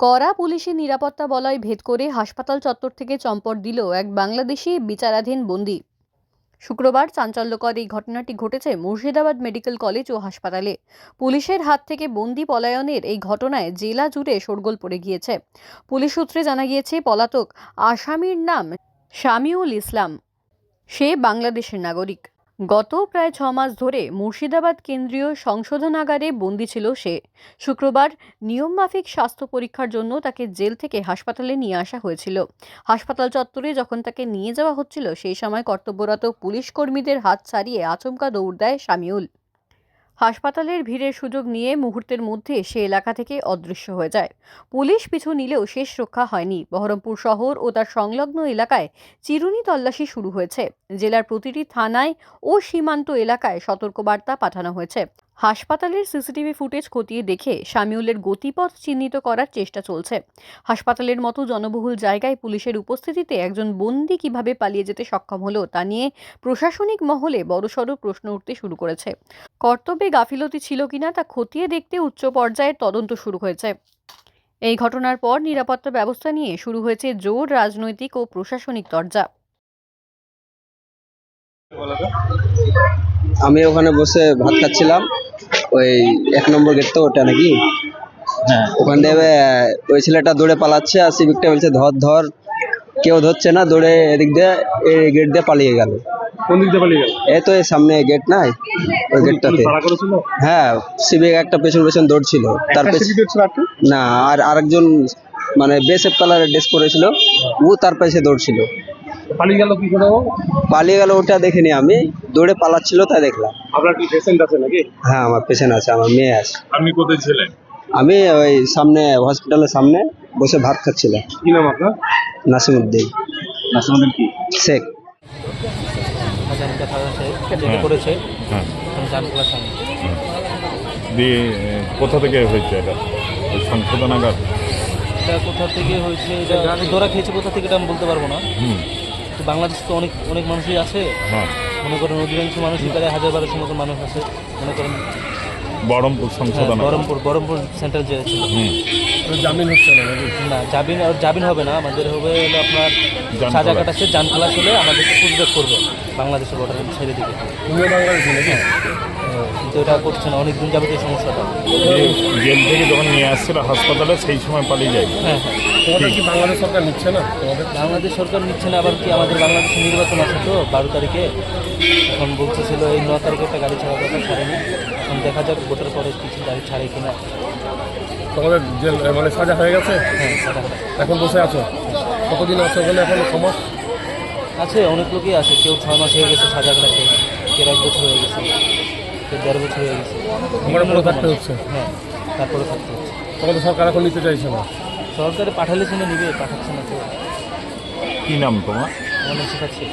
কড়া পুলিশি নিরাপত্তা বলয় ভেদ করে হাসপাতাল চত্বর থেকে চম্পট দিল এক বাংলাদেশি বিচারাধীন বন্দি। শুক্রবার চাঞ্চল্যকর এই ঘটনাটি ঘটেছে মুর্শিদাবাদ মেডিকেল কলেজ ও হাসপাতালে। পুলিশের হাত থেকে বন্দি পলায়নের এই ঘটনায় জেলা জুড়ে শোরগোল পড়ে গিয়েছে। পুলিশ সূত্রে জানা গিয়েছে, পলাতক আসামির নাম শামিউল ইসলাম। সে বাংলাদেশের নাগরিক। গত প্রায় ছ মাস ধরে মুর্শিদাবাদ কেন্দ্রীয় সংশোধনাগারে বন্দি ছিল সে। শুক্রবার নিয়মমাফিক স্বাস্থ্য পরীক্ষার জন্য তাকে জেল থেকে হাসপাতালে নিয়ে আসা হয়েছিল। হাসপাতাল চত্বরে যখন তাকে নিয়ে যাওয়া হচ্ছিল, সেই সময় কর্তব্যরত পুলিশ কর্মীদের হাত ছাড়িয়ে আচমকা দৌড় দেয় শামিউল। হাসপাতালের ভিড়ের সুযোগ নিয়ে মুহূর্তের মধ্যে সে এলাকা থেকে অদৃশ্য হয়ে যায়। পুলিশ পিছু নিলেও শেষ রক্ষা হয়নি। বহরমপুর শহর ও তার সংলগ্ন এলাকায় চিরুনি তল্লাশি শুরু হয়েছে। জেলার প্রতিটি থানায় ও সীমান্ত এলাকায় সতর্কবার্তা পাঠানো হয়েছে। হাসপাতালের সিসিটিভি ফুটেজ খতিয়ে দেখে শামিউলের গতিপথ চিহ্নিত করার চেষ্টা চলছে। হাসপাতালের মতো জনবহুল জায়গায় পুলিশের উপস্থিতিতে একজন বন্দি কীভাবে পালিয়ে যেতে সক্ষম হলো তা নিয়ে প্রশাসনিক মহলে বড়সড় প্রশ্ন উঠতে শুরু করেছে। কর্তব্যে গাফিলতি ছিল কিনা তা খতিয়ে দেখতে উচ্চ পর্যায়ের তদন্ত শুরু হয়েছে। এই ঘটনার পর নিরাপত্তা ব্যবস্থা নিয়ে শুরু হয়েছে জোর রাজনৈতিক ও প্রশাসনিক দরজা আমি ওখানে বসে ভাত খাচ্ছিলাম। ওই এক নম্বর গেট তো ওটা নাকি? হ্যাঁ। ওখান থেকে ওই ছেলেটা দৌড়ে পালাচ্ছে আর সিভিকটা বলছে ধর ধর কেউ ধরছে না দৌড়ে এদিক দিয়ে এই গেট দিয়ে পালিয়ে গেল। কোন দিক দিয়ে পালিয়ে গেল? এই তো এই সামনে গেট নাই ওই গেটটাতে। হ্যাঁ সিভিক একটা পেছন পেছন দৌড়ছিল। তার না আর আরেকজন মানে বেসেপ কালারের ড্রেস পরেছিল ও তার পাশে দৌড়ছিল। পালিয়ে গেল কি করে ও? পালিয়ে গেল ওটা দেখিনি আমি। দৌড়ে পালাচ্ছিল তাই দেখলাম। আপনার কি পেশেন্ট আছে নাকি? হ্যাঁ আমার পেছনে আছে আমার মেয়ে আছে। আপনি কোথায় ছিলেন? আমি ওই সামনে হসপিটালের সামনে বসে ভাত খাচ্ছিলাম। কি নাম আপনার? নাসিমুদ্দিন। নাসিমুদ্দিন কি? শেখ। করেছে হ্যাঁ সামনে দিয়ে কোথা থেকে হয়েছে এটা? সংশোধনাগার? এটা কোথা থেকে হয়েছে? এটা ধরা খেয়েছে কোথা থেকে এটা আমি বলতে পারব না। হুম। তো বাংলাদেশ তো অনেক অনেক মানুষই আছে। হ্যাঁ। মনে করেন অধিকাংশ মানুষ প্রায় হাজার বারোশো মতো মানুষ আছে। মনে করেন বহরমপুর বহরমপুর বহরমপুর সেন্ট্রাল জেল ছিল। জামিন হচ্ছে না না জামিন আর জামিন হবে না। আমাদের হবে হলো আপনার। সাজা কাটাচ্ছে জান খালাস হলে আমাদেরকে ফুটব্যাক করবে বাংলাদেশের বর্ডার ছেড়ে দিকে বাংলাদেশি কিন্তু এটা করছে না অনেক দিন যাবতীয় সমস্যাটা। জেল থেকে যখন নিয়ে আসছিল হাসপাতালে সেই সময় পালিয়ে যায়। হ্যাঁ হ্যাঁ। কি বাংলাদেশ সরকার নিচ্ছে না? বাংলাদেশ সরকার নিচ্ছে না আবার কি আমাদের বাংলাদেশে নির্বাচন আছে তো বারো তারিখে? এখন বলতেছিল এই ন তারিখে একটা গাড়ি ছাড়ার কথা ছাড়েনি। এখন দেখা যাক ভোটের পরে কিছু গাড়ি ছাড়ে কিনা তোমাদের জেল মানে সাজা হয়ে গেছে? হ্যাঁ এখন বসে আছো? কতদিন আছো ওখানে এখন ক্ষমা আছে অনেক লোকই আছে। কেউ ছয় মাস হয়ে গেছে সাজা কাটাতে কেউ এক বছর হয়ে গেছে। দেড় বছর হয়ে গেছে। পুরো থাকতে হচ্ছে। হ্যাঁ তারপরে থাকতে হচ্ছে তো সরকার এখন নিতে চাইছে না। সরকারে পাঠালে শুনে নিবে পাঠাচ্ছে না তো। কি নাম তোমার? আমার শেখাচ্ছে।